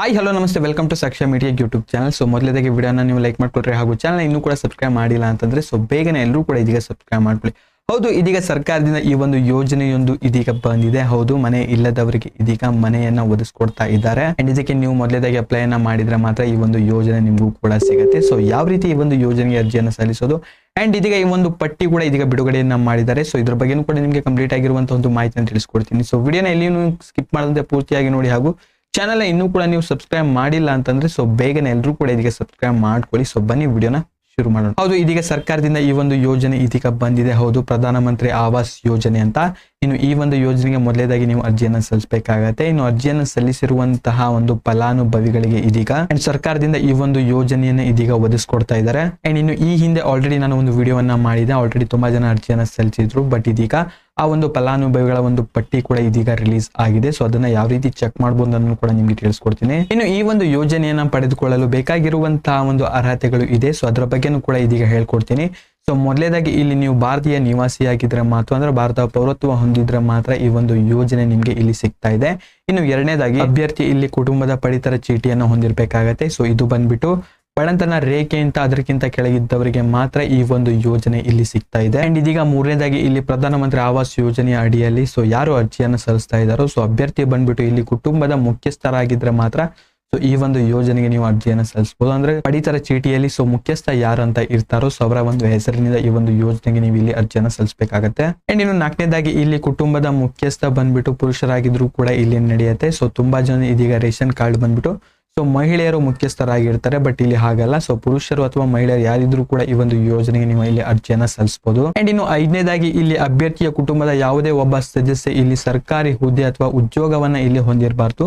Hi hello ನಮಸ್ತೆ. Welcome to Sakshya media YouTube channel so ಮೊದಲೇದಾಗಿ ವಿಡಿಯೋನ ನೀವು ಲೈಕ್ ಮಾಡ್ಕೊಳ್ರಿ ಹಾಗೂ ಚಾನಲ್ ಇನ್ನೂ ಕೂಡ ಸಬ್ಸ್ಕ್ರೈಬ್ ಮಾಡಿಲ್ಲ ಅಂತಂದ್ರೆ ಸೊ ಬೇಗನೆ ಎಲ್ಲರೂ ಕೂಡ ಇದೀಗ ಸಬ್ಸ್ಕ್ರೈಬ್ ಮಾಡ್ಕೊಳ್ಳಿ. ಹೌದು, ಇದೀಗ ಸರ್ಕಾರದಿಂದ ಈ ಒಂದು ಯೋಜನೆಯೊಂದು ಇದೀಗ ಬಂದಿದೆ. ಹೌದು, ಮನೆ ಇಲ್ಲದವರಿಗೆ ಇದೀಗ ಮನೆಯನ್ನ ಒದಗಿಸ್ಕೊಡ್ತಾ ಇದ್ದಾರೆ. ಅಂಡ್ ಇದಕ್ಕೆ ನೀವು ಮೊದಲೇದಾಗಿ ಅಪ್ಲೈ ಅನ್ನ ಮಾಡಿದ್ರೆ ಮಾತ್ರ ಈ ಒಂದು ಯೋಜನೆ ನಿಮಗೂ ಕೂಡ ಸಿಗುತ್ತೆ. ಸೊ ಯಾವ ರೀತಿ ಈ ಒಂದು ಯೋಜನೆಗೆ ಅರ್ಜಿಯನ್ನು ಸಲ್ಲಿಸೋದು? ಅಂಡ್ ಇದೀಗ ಈ ಒಂದು ಪಟ್ಟಿ ಕೂಡ ಇದೀಗ ಬಿಡುಗಡೆಯನ್ನ ಮಾಡಿದ್ದಾರೆ. ಸೊ ಇದ್ರ ಬಗ್ಗೆನೂ ಕೂಡ ನಿಮಗೆ ಕಂಪ್ಲೀಟ್ ಆಗಿರುವಂತಹ ಒಂದು ಮಾಹಿತಿಯನ್ನು ತಿಳಿಸ್ಕೊಡ್ತೀನಿ. ಸೊ ವಿಡಿಯೋನ ಎಲ್ಲಿಯೂ ಸ್ಕಿಪ್ ಮಾಡದಂತೆ ಪೂರ್ತಿಯಾಗಿ ನೋಡಿ ಹಾಗೂ ಚಾನಲ್ ಇನ್ನೂ ಕೂಡ ನೀವು ಸಬ್ಸ್ಕ್ರೈಬ್ ಮಾಡಿಲ್ಲ ಅಂತಂದ್ರೆ ಸೊ ಬೇಗನೆ ಎಲ್ಲರೂ ಕೂಡ ಇದಕ್ಕೆ ಸಬ್ಸ್ಕ್ರೈಬ್ ಮಾಡ್ಕೊಳ್ಳಿ. ಸೊ ಬನ್ನಿ ವಿಡಿಯೋನ ಶುರು ಮಾಡೋಣ. ಹೌದು, ಇದೀಗ ಸರ್ಕಾರದಿಂದ ಈ ಒಂದು ಯೋಜನೆ ಇದೀಗ ಬಂದಿದೆ. ಹೌದು, ಪ್ರಧಾನಮಂತ್ರಿ ಆವಾಸ್ ಯೋಜನೆ ಅಂತ. ಇನ್ನು ಈ ಒಂದು ಯೋಜನೆಗೆ ಮೊದಲೇದಾಗಿ ನೀವು ಅರ್ಜಿಯನ್ನು ಸಲ್ಲಿಸಬೇಕಾಗತ್ತೆ. ಇನ್ನು ಅರ್ಜಿಯನ್ನು ಸಲ್ಲಿಸಿರುವಂತಹ ಒಂದು ಫಲಾನುಭವಿಗಳಿಗೆ ಇದೀಗ ಅಂಡ್ ಸರ್ಕಾರದಿಂದ ಈ ಒಂದು ಯೋಜನೆಯನ್ನು ಇದೀಗ ಒದಗಿಸ್ಕೊಡ್ತಾ ಇದ್ದಾರೆ. ಅಂಡ್ ಇನ್ನು ಈ ಹಿಂದೆ ಆಲ್ರೆಡಿ ನಾನು ಒಂದು ವಿಡಿಯೋವನ್ನ ಮಾಡಿದೆ ಆಲ್ರೆಡಿ ತುಂಬಾ ಜನ ಅರ್ಜಿಯನ್ನು ಸಲ್ಲಿಸಿದ್ರು. ಬಟ್ ಇದೀಗ ಆ ಒಂದು ಫಲಾನುಭವಿಗಳ ಒಂದು ಪಟ್ಟಿ ಕೂಡ ಇದೀಗ ರಿಲೀಸ್ ಆಗಿದೆ. ಸೊ ಅದನ್ನ ಯಾವ ರೀತಿ ಚೆಕ್ ಮಾಡಬಹುದು ಕೂಡ ನಿಮ್ಗೆ ತಿಳಿಸ್ಕೊಡ್ತೀನಿ. ಇನ್ನು ಈ ಒಂದು ಯೋಜನೆಯನ್ನ ಪಡೆದುಕೊಳ್ಳಲು ಬೇಕಾಗಿರುವಂತಹ ಒಂದು ಅರ್ಹತೆಗಳು ಇದೆ. ಸೊ ಅದರ ಬಗ್ಗೆನೂ ಕೂಡ ಇದೀಗ ಹೇಳ್ಕೊಡ್ತೀನಿ. ಸೊ ಮೊದಲೇದಾಗಿ ಇಲ್ಲಿ ನೀವು ಭಾರತೀಯ ನಿವಾಸಿಯಾಗಿದ್ರೆ ಮಾತ್ರ, ಅಂದ್ರೆ ಭಾರತ ಪೌರತ್ವ ಹೊಂದಿದ್ರೆ ಮಾತ್ರ ಈ ಒಂದು ಯೋಜನೆ ನಿಮ್ಗೆ ಇಲ್ಲಿ ಸಿಗ್ತಾ ಇದೆ. ಇನ್ನು ಎರಡನೇದಾಗಿ ಅಭ್ಯರ್ಥಿ ಇಲ್ಲಿ ಕುಟುಂಬದ ಪಡಿತರ ಚೀಟಿಯನ್ನು ಹೊಂದಿರಬೇಕಾಗತ್ತೆ. ಸೊ ಇದು ಬಂದ್ಬಿಟ್ಟು ಬಡತನ ಅಂತ ಅದಕ್ಕಿಂತ ಕೆಳಗಿದ್ದವರಿಗೆ ಮಾತ್ರ ಈ ಒಂದು ಯೋಜನೆ ಇಲ್ಲಿ ಸಿಗ್ತಾ ಇದೆ. ಅಂಡ್ ಇದೀಗ ಮೂರನೇದಾಗಿ ಇಲ್ಲಿ ಪ್ರಧಾನಮಂತ್ರಿ ಆವಾಸ್ ಯೋಜನೆಯ ಅಡಿಯಲ್ಲಿ ಸೊ ಯಾರು ಅರ್ಜಿಯನ್ನು ಸಲ್ಲಿಸ್ತಾ ಇದ್ದಾರೋ, ಸೊ ಅಭ್ಯರ್ಥಿ ಬಂದ್ಬಿಟ್ಟು ಇಲ್ಲಿ ಕುಟುಂಬದ ಮುಖ್ಯಸ್ಥರಾಗಿದ್ರೆ ಮಾತ್ರ ಸೊ ಈ ಒಂದು ಯೋಜನೆಗೆ ನೀವು ಅರ್ಜಿಯನ್ನು ಸಲ್ಲಿಸಬಹುದು ಅಂದ್ರೆ ಪಡಿತರ ಚೀಟಿಯಲ್ಲಿ ಸೊ ಮುಖ್ಯಸ್ಥ ಯಾರು ಅಂತ ಇರ್ತಾರೋ, ಸೊ ಅವರ ಒಂದು ಹೆಸರಿನಿಂದ ಈ ಒಂದು ಯೋಜನೆಗೆ ನೀವು ಇಲ್ಲಿ ಅರ್ಜಿಯನ್ನು ಸಲ್ಲಿಸಬೇಕಾಗತ್ತೆ. ಅಂಡ್ ಇನ್ನು ನಾಲ್ಕನೇದಾಗಿ ಇಲ್ಲಿ ಕುಟುಂಬದ ಮುಖ್ಯಸ್ಥ ಬಂದ್ಬಿಟ್ಟು ಪುರುಷರಾಗಿದ್ರು ಕೂಡ ಇಲ್ಲಿ ನಡೆಯುತ್ತೆ. ಸೊ ತುಂಬಾ ಜನ ಇದೀಗ ರೇಷನ್ ಕಾರ್ಡ್ ಬಂದ್ಬಿಟ್ಟು ಸೊ ಮಹಿಳೆಯರು ಮುಖ್ಯಸ್ಥರಾಗಿರ್ತಾರೆ ಬಟ್ ಇಲ್ಲಿ ಹಾಗಲ್ಲ. ಸೊ ಪುರುಷರು ಅಥವಾ ಮಹಿಳೆಯರು ಯಾರಿದ್ರು ಕೂಡ ಈ ಒಂದು ಯೋಜನೆಗೆ ನೀವು ಇಲ್ಲಿ ಅರ್ಜಿಯನ್ನ ಸಲ್ಲಿಸಬಹುದು ಅಂಡ್ ಇನ್ನು ಐದನೇದಾಗಿ ಇಲ್ಲಿ ಅಭ್ಯರ್ಥಿಯ ಕುಟುಂಬದ ಯಾವುದೇ ಒಬ್ಬ ಸದಸ್ಯ ಇಲ್ಲಿ ಸರ್ಕಾರಿ ಹುದ್ದೆ ಅಥವಾ ಉದ್ಯೋಗವನ್ನ ಇಲ್ಲಿ ಹೊಂದಿರಬಾರ್ದು.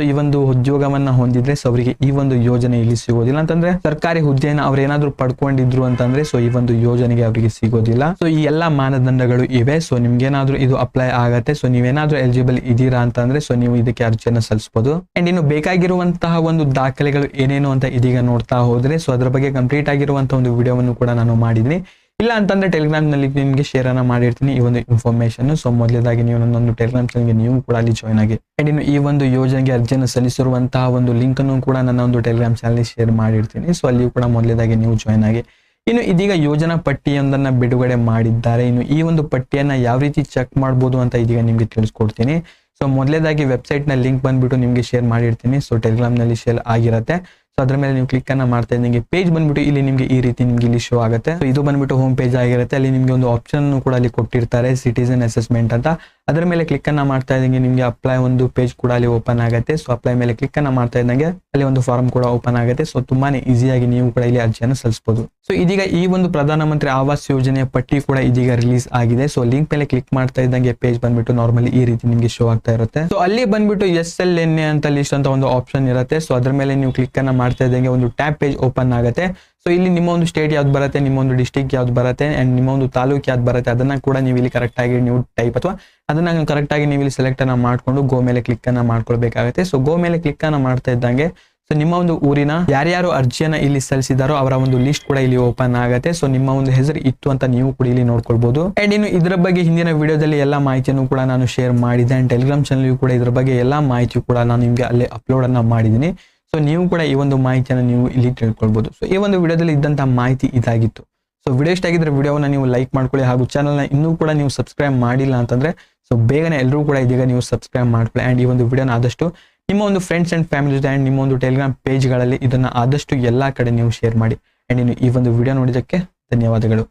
ಸೊ ಈ ಒಂದು ಉದ್ಯೋಗವನ್ನ ಹೊಂದಿದ್ರೆ ಸೊ ಅವರಿಗೆ ಈ ಒಂದು ಯೋಜನೆ ಇಲ್ಲಿ ಸಿಗೋದಿಲ್ಲ. ಅಂತಂದ್ರೆ ಸರ್ಕಾರಿ ಹುದ್ದೆಯನ್ನು ಅವ್ರು ಏನಾದ್ರು ಪಡ್ಕೊಂಡಿದ್ರು ಅಂತಂದ್ರೆ ಸೊ ಈ ಒಂದು ಯೋಜನೆಗೆ ಅವರಿಗೆ ಸಿಗೋದಿಲ್ಲ. ಸೊ ಈ ಎಲ್ಲಾ ಮಾನದಂಡಗಳು ಇವೆ. ಸೊ ನಿಮ್ಗೆ ಏನಾದ್ರು ಇದು ಅಪ್ಲೈ ಆಗತ್ತೆ. ಸೊ ನೀವೇನಾದ್ರೂ ಎಲಿಜಿಬಲ್ ಇದೀರಾ ಅಂತಂದ್ರೆ ಸೊ ನೀವು ಇದಕ್ಕೆ ಅರ್ಜಿಯನ್ನ ಸಲ್ಲಿಸಬಹುದು ಅಂಡ್ ಇನ್ನು ಬೇಕಾಗಿರುವಂತಹ ಒಂದು ದಾಖಲೆಗಳು ಏನೇನು ಅಂತ ಇದೀಗ ನೋಡ್ತಾ ಹೋದ್ರೆ ಸೊ ಅದ್ರ ಬಗ್ಗೆ ಕಂಪ್ಲೀಟ್ ಆಗಿರುವಂತಹ ಒಂದು ವಿಡಿಯೋವನ್ನು ಕೂಡ ನಾನು ಮಾಡಿದ್ದೀನಿ. ಇಲ್ಲ ಅಂತಂದ್ರೆ ಟೆಲಿಗ್ರಾಮ್ನಲ್ಲಿ ನಿಮಗೆ ಶೇರ್ ಅನ್ನ ಮಾಡಿರ್ತೀನಿ. ಈ ಒಂದು ಇನ್ಫಾರ್ಮೇಶನ್ ಸೊ ಮೊದಲೇದಾಗಿ ನೀವು ನನ್ನೊಂದು ಟೆಲಿಗ್ರಾಮ್ ಚಾನಲ್ಗೆ ನೀವು ಕೂಡ ಅಲ್ಲಿ ಜಾಯ್ನ್ ಆಗಿ. ಅಂಡ್ ಇನ್ನು ಈ ಒಂದು ಯೋಜನೆಗೆ ಅರ್ಜಿಯನ್ನು ಸಲ್ಲಿಸಿರುವಂತಹ ಒಂದು ಲಿಂಕ್ ಅನ್ನು ಕೂಡ ನನ್ನ ಒಂದು ಟೆಲಿಗ್ರಾಮ್ ಚಾನಲ್ ಶೇರ್ ಮಾಡಿರ್ತೀನಿ. ಸೊ ಅಲ್ಲಿ ಕೂಡ ಮೊದಲೇದಾಗಿ ನೀವು ಜಾಯ್ನ್ ಆಗಿ. ಇನ್ನು ಇದೀಗ ಯೋಜನಾ ಪಟ್ಟಿಯೊಂದನ್ನ ಬಿಡುಗಡೆ ಮಾಡಿದ್ದಾರೆ. ಇನ್ನು ಈ ಒಂದು ಪಟ್ಟಿಯನ್ನ ಯಾವ ರೀತಿ ಚೆಕ್ ಮಾಡಬಹುದು ಅಂತ ಇದೀಗ ನಿಮ್ಗೆ ತಿಳಿಸ್ಕೊಡ್ತೀನಿ. ಸೊ ಮೊದಲೇದಾಗಿ ವೆಬ್ಸೈಟ್ನ ಲಿಂಕ್ ಬಂದ್ಬಿಟ್ಟು ನಿಮ್ಗೆ ಶೇರ್ ಮಾಡಿರ್ತೀನಿ. ಸೊ ಟೆಲಿಗ್ರಾಮ್ನಲ್ಲಿ ಶೇರ್ ಆಗಿರತ್ತೆ. ಅದ್ರ ಮೇಲೆ ನೀವು ಕ್ಲಿಕ್ ಅನ್ನ ಮಾಡ್ತಾ ನಿಮಗೆ ಪೇಜ್ ಬಂದ್ಬಿಟ್ಟು ಇಲ್ಲಿ ನಿಮಗೆ ಈ ರೀತಿ ನಿಮಗೆ ಇಲ್ಲಿ ಶೋ ಆಗುತ್ತೆ. ಇದು ಬಂದ್ಬಿಟ್ಟು ಹೋಮ್ ಪೇಜ್ ಆಗಿರುತ್ತೆ. ಅಲ್ಲಿ ನಿಮಗೆ ಒಂದು ಆಪ್ಷನ್ ಕೂಡ ಅಲ್ಲಿ ಕೊಟ್ಟಿರ್ತಾರೆ ಸಿಟಿಸನ್ ಅಸೆಸ್ಮೆಂಟ್ ಅಂತ. ಅದರ ಮೇಲೆ ಕ್ಲಿಕ್ ಅನ್ನ ಮಾಡ್ತಾ ಇದ್ದಂಗೆ ನಿಮಗೆ ಅಪ್ಲೈ ಒಂದು ಪೇಜ್ ಕೂಡ ಅಲ್ಲಿ ಓಪನ್ ಆಗುತ್ತೆ. ಸೊ ಅಪ್ಲೈ ಮೇಲೆ ಕ್ಲಿಕ್ ಅನ್ನ ಮಾಡ್ತಾ ಇದ್ದಂಗೆ ಅಲ್ಲಿ ಒಂದು ಫಾರ್ಮ್ ಕೂಡ ಓಪನ್ ಆಗುತ್ತೆ. ಸೊ ತುಂಬಾನೇ ಈಸಿಯಾಗಿ ನೀವು ಕೂಡ ಇಲ್ಲಿ ಅರ್ಜಿಯನ್ನು ಸಲ್ಲಿಸಬಹುದು ಸೊ ಇದೀಗ ಈ ಒಂದು ಪ್ರಧಾನಮಂತ್ರಿ ಆವಾಸ್ ಯೋಜನೆಯ ಪಟ್ಟಿ ಕೂಡ ಇದೀಗ ರಿಲೀಸ್ ಆಗಿದೆ. ಸೊ ಲಿಂಕ್ ಮೇಲೆ ಕ್ಲಿಕ್ ಮಾಡ್ತಾ ಇದ್ದಂಗೆ ಪೇಜ್ ಬಂದ್ಬಿಟ್ಟು ನಾರ್ಮಲಿ ಈ ರೀತಿ ನಿಮಗೆ ಶೋ ಆಗ್ತಾ ಇರುತ್ತೆ. ಸೊ ಅಲ್ಲಿ ಬಂದ್ಬಿಟ್ಟು ಎಸ್ ಎಲ್ ಎನ್ ಎ ಅಂತ ಲಿಸ್ಟ್ ಅಂತ ಒಂದು ಆಪ್ಷನ್ ಇರುತ್ತೆ. ಸೊ ಅದ್ರ ಮೇಲೆ ನೀವು ಕ್ಲಿಕ್ ಅನ್ನ ಮಾಡ್ತಾ ಇದ್ದಂಗೆ ಒಂದು ಟ್ಯಾಪ್ ಪೇಜ್ ಓಪನ್ ಆಗುತ್ತೆ. ಸೊ ಇಲ್ಲಿ ನಿಮ್ಮ ಒಂದು ಸ್ಟೇಟ್ ಯಾವ್ದು ಬರುತ್ತೆ ನಿಮ್ಮ ಒಂದು ಡಿಸ್ಟಿಕ್ ಯಾವ್ದು ಬರುತ್ತೆ ಅಂಡ್ ನಿಮ್ಮ ಒಂದು ತಾಲೂಕು ಯಾವ್ದು ಬರುತ್ತೆ, ಅದನ್ನ ಕೂಡ ನೀವು ಇಲ್ಲಿ ಕರೆಕ್ಟ್ ಆಗಿ ನೀವು ಟೈಪ್ ಅಥವಾ ಅದನ್ನ ಕರೆಕ್ಟ್ ಆಗಿ ನೀವು ಇಲ್ಲಿ ಸೆಲೆಕ್ಟ್ ಅನ್ನ ಮಾಡ್ಕೊಂಡು ಗೋ ಮೇಲೆ ಕ್ಲಿಕ್ ಅನ್ನ ಮಾಡ್ಕೊಳ್ಬೇಕಾಗುತ್ತೆ. ಸೊ ಗೋ ಮೇಲೆ ಕ್ಲಿಕ್ ಅನ್ನ ಮಾಡ್ತಾ ಇದ್ದಂಗೆ ಸೊ ನಿಮ್ಮ ಒಂದು ಊರಿನ ಯಾರ್ಯಾರು ಅರ್ಜಿಯನ್ನ ಇಲ್ಲಿ ಸಲ್ಲಿಸಿದಾರೋ ಅವರ ಒಂದು ಲಿಸ್ಟ್ ಕೂಡ ಇಲ್ಲಿ ಓಪನ್ ಆಗುತ್ತೆ. ಸೊ ನಿಮ್ಮ ಒಂದು ಹೆಸರು ಇತ್ತು ಅಂತ ನೀವು ಕೂಡ ಇಲ್ಲಿ ನೋಡ್ಕೊಳ್ಬಹುದು ಅಂಡ್ ಇನ್ನು ಇದರ ಬಗ್ಗೆ ಹಿಂದಿನ ವಿಡಿಯೋದಲ್ಲಿ ಎಲ್ಲ ಮಾಹಿತಿಯನ್ನು ಕೂಡ ನಾನು ಶೇರ್ ಮಾಡಿದೆ ಅಂಡ್ ಟೆಲಿಗ್ರಾಮ್ ಚಾನಲ್ ಕೂಡ ಇದರ ಬಗ್ಗೆ ಎಲ್ಲಾ ಮಾಹಿತಿ ಕೂಡ ನಾನು ನಿಮ್ಗೆ ಅಲ್ಲಿ ಅಪ್ಲೋಡ್ ಅನ್ನ ಮಾಡಿದ್ದೀನಿ. ಸೊ ನೀವು ಕೂಡ ಈ ಒಂದು ಮಾಹಿತಿಯನ್ನು ನೀವು ಇಲ್ಲಿ ತಿಳ್ಕೊಳ್ಬಹುದು ಸೊ ಈ ಒಂದು ವಿಡಿಯೋದಲ್ಲಿ ಇದ್ದಂತಹ ಮಾಹಿತಿ ಇದಾಗಿತ್ತು. ಸೊ ವಿಡಿಯೋ ಇಷ್ಟ ಆಗಿದ್ರೆ ವಿಡಿಯೋವನ್ನ ನೀವು ಲೈಕ್ ಮಾಡ್ಕೊಳ್ಳಿ ಹಾಗೂ ಚಾನಲ್ನ ಇನ್ನೂ ಕೂಡ ನೀವು ಸಬ್ಸ್ಕ್ರೈಬ್ ಮಾಡಿಲ್ಲ ಅಂತಂದ್ರೆ ಸೊ ಬೇಗನೆ ಎಲ್ಲರೂ ಕೂಡ ಇದೀಗ ನೀವು ಸಬ್ಸ್ಕ್ರೈಬ್ ಮಾಡ್ಕೊಳ್ಳಿ. ಆ್ಯಂಡ್ ಈ ಒಂದು ವಿಡಿಯೋನ ಆದಷ್ಟು ನಿಮ್ಮ ಒಂದು ಫ್ರೆಂಡ್ಸ್ ಅಂಡ್ ಫ್ಯಾಮಿಲಿ ಜೊತೆ ಅಂಡ್ ನಿಮ್ಮ ಒಂದು ಟೆಲಿಗ್ರಾಮ್ ಪೇಜ್ಗಳಲ್ಲಿ ಇದನ್ನ ಆದಷ್ಟು ಎಲ್ಲ ಕಡೆ ನೀವು ಶೇರ್ ಮಾಡಿ. ಅಂಡ್ ಇನ್ನು ಈ ಒಂದು ವಿಡಿಯೋ ನೋಡಿದ್ದಕ್ಕೆ ಧನ್ಯವಾದಗಳು.